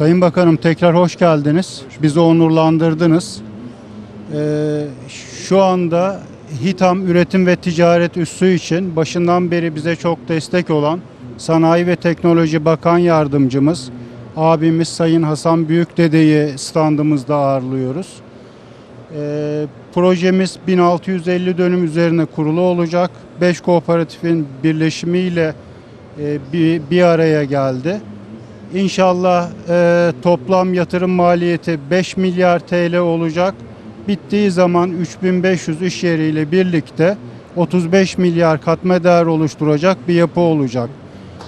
Sayın Bakanım tekrar hoş geldiniz. Bizi onurlandırdınız. Ee, şu anda Hitam Üretim ve Ticaret Üssü için başından beri bize çok destek olan Sanayi ve Teknoloji Bakan Yardımcımız abimiz Sayın Hasan Büyükdede'yi standımızda ağırlıyoruz. Ee, projemiz 1650 dönüm üzerine kurulu olacak. 5 kooperatifin birleşimiyle e, bir, bir araya geldi. İnşallah e, toplam yatırım maliyeti 5 milyar TL olacak. Bittiği zaman 3500 iş yeriyle birlikte 35 milyar katma değer oluşturacak bir yapı olacak.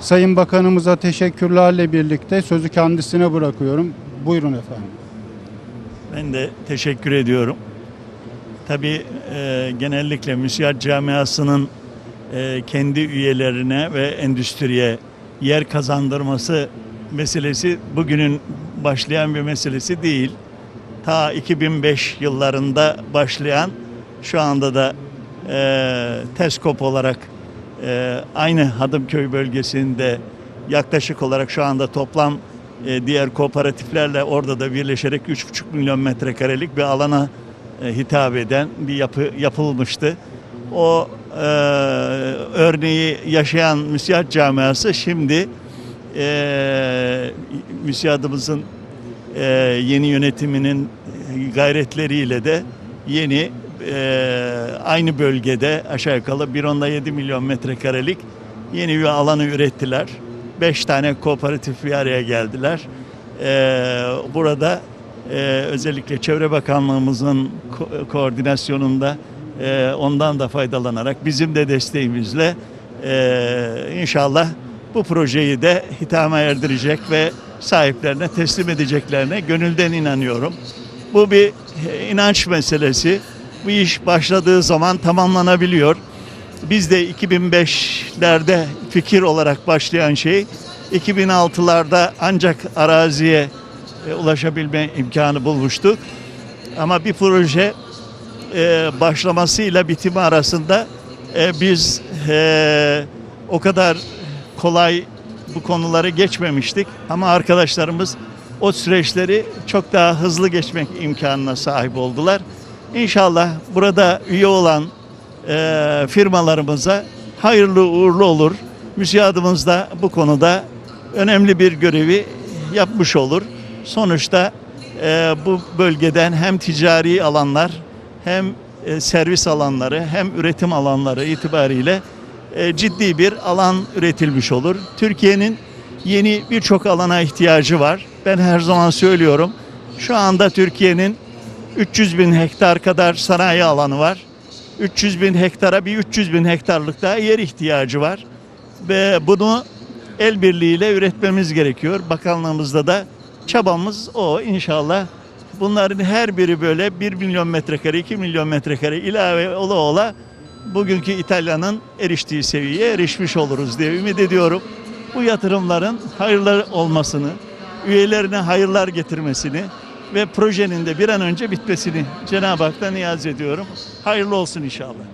Sayın Bakanımıza teşekkürlerle birlikte sözü kendisine bırakıyorum. Buyurun efendim. Ben de teşekkür ediyorum. Tabii e, genellikle müsiyat camiasının e, kendi üyelerine ve endüstriye yer kazandırması meselesi bugünün başlayan bir meselesi değil. Ta 2005 yıllarında başlayan şu anda da e, TESKOP olarak e, aynı Hadımköy bölgesinde yaklaşık olarak şu anda toplam e, diğer kooperatiflerle orada da birleşerek 3,5 milyon metrekarelik bir alana e, hitap eden bir yapı yapılmıştı. O e, örneği yaşayan müsiyat camiası şimdi e, müsiyadımızın e, yeni yönetiminin gayretleriyle de yeni e, aynı bölgede aşağı yukarı 1.7 milyon metrekarelik yeni bir alanı ürettiler. 5 tane kooperatif bir araya geldiler. E, burada e, özellikle Çevre Bakanlığımızın ko- koordinasyonunda e, ondan da faydalanarak bizim de desteğimizle e, inşallah bu projeyi de hitama erdirecek ve sahiplerine teslim edeceklerine gönülden inanıyorum. Bu bir e, inanç meselesi. Bu iş başladığı zaman tamamlanabiliyor. Biz de 2005'lerde fikir olarak başlayan şey 2006'larda ancak araziye e, ulaşabilme imkanı bulmuştuk. Ama bir proje e, başlamasıyla bitimi arasında biz o kadar kolay bu konuları geçmemiştik. Ama arkadaşlarımız o süreçleri çok daha hızlı geçmek imkanına sahip oldular. İnşallah burada üye olan e, firmalarımıza hayırlı uğurlu olur. Müsiyadımız da bu konuda önemli bir görevi yapmış olur. Sonuçta e, bu bölgeden hem ticari alanlar hem e, servis alanları hem üretim alanları itibariyle e, ciddi bir alan üretilmiş olur. Türkiye'nin yeni birçok alana ihtiyacı var. Ben her zaman söylüyorum. Şu anda Türkiye'nin 300 bin hektar kadar sanayi alanı var. 300 bin hektara bir 300 bin hektarlık daha yer ihtiyacı var. Ve bunu el birliğiyle üretmemiz gerekiyor. Bakanlığımızda da çabamız o inşallah. Bunların her biri böyle 1 milyon metrekare, 2 milyon metrekare ilave ola ola bugünkü İtalya'nın eriştiği seviyeye erişmiş oluruz diye ümit ediyorum. Bu yatırımların hayırlı olmasını, üyelerine hayırlar getirmesini ve projenin de bir an önce bitmesini Cenab-ı Hak'tan niyaz ediyorum. Hayırlı olsun inşallah.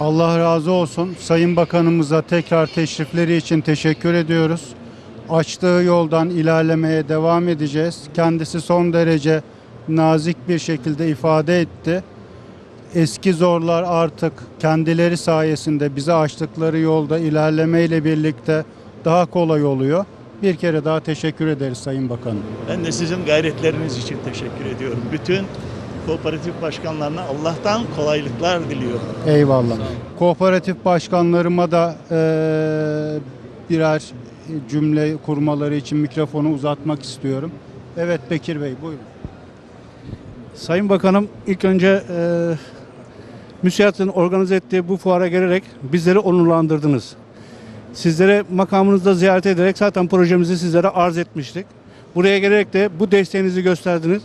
Allah razı olsun. Sayın Bakanımıza tekrar teşrifleri için teşekkür ediyoruz. Açtığı yoldan ilerlemeye devam edeceğiz. Kendisi son derece nazik bir şekilde ifade etti. Eski zorlar artık kendileri sayesinde bize açtıkları yolda ilerlemeyle birlikte daha kolay oluyor. Bir kere daha teşekkür ederiz Sayın Bakanım. Ben de sizin gayretleriniz için teşekkür ediyorum. Bütün kooperatif başkanlarına Allah'tan kolaylıklar diliyorum. Eyvallah. Kooperatif başkanlarıma da eee, birer cümle kurmaları için mikrofonu uzatmak istiyorum. Evet Bekir Bey buyurun. Sayın Bakanım ilk önce e, müsiyatın organize ettiği bu fuara gelerek bizleri onurlandırdınız. Sizlere makamınızda ziyaret ederek zaten projemizi sizlere arz etmiştik. Buraya gelerek de bu desteğinizi gösterdiniz.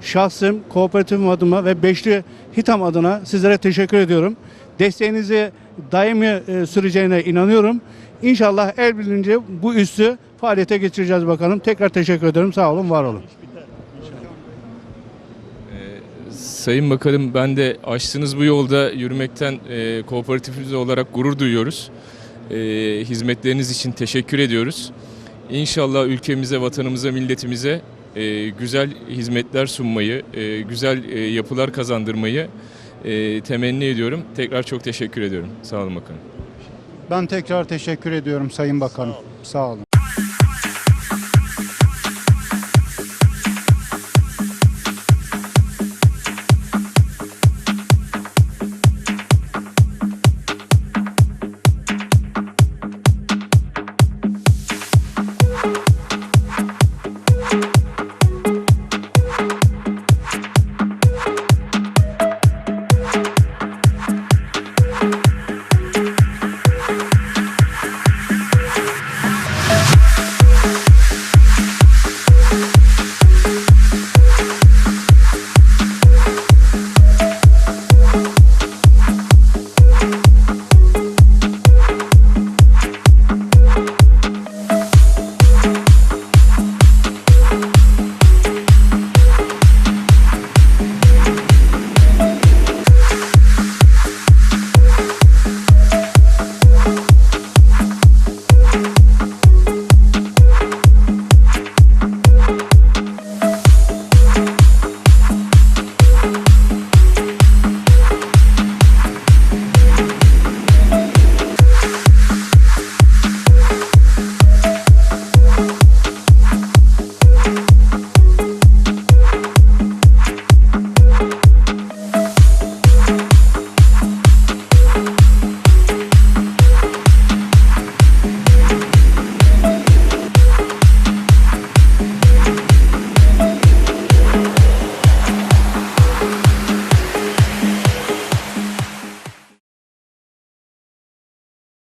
Şahsım, kooperatifim adıma ve Beşli Hitam adına sizlere teşekkür ediyorum. Desteğinizi daimi e, süreceğine inanıyorum. İnşallah el birliğince bu üssü faaliyete geçireceğiz bakalım. Tekrar teşekkür ederim. Sağ olun, var olun. Sayın Bakanım ben de açtığınız bu yolda yürümekten e, kooperatifimiz olarak gurur duyuyoruz. E, hizmetleriniz için teşekkür ediyoruz. İnşallah ülkemize, vatanımıza, milletimize e, güzel hizmetler sunmayı, e, güzel e, yapılar kazandırmayı e, temenni ediyorum. Tekrar çok teşekkür ediyorum. Sağ olun bakanım. Ben tekrar teşekkür ediyorum Sayın Bakanım. Sağ olun.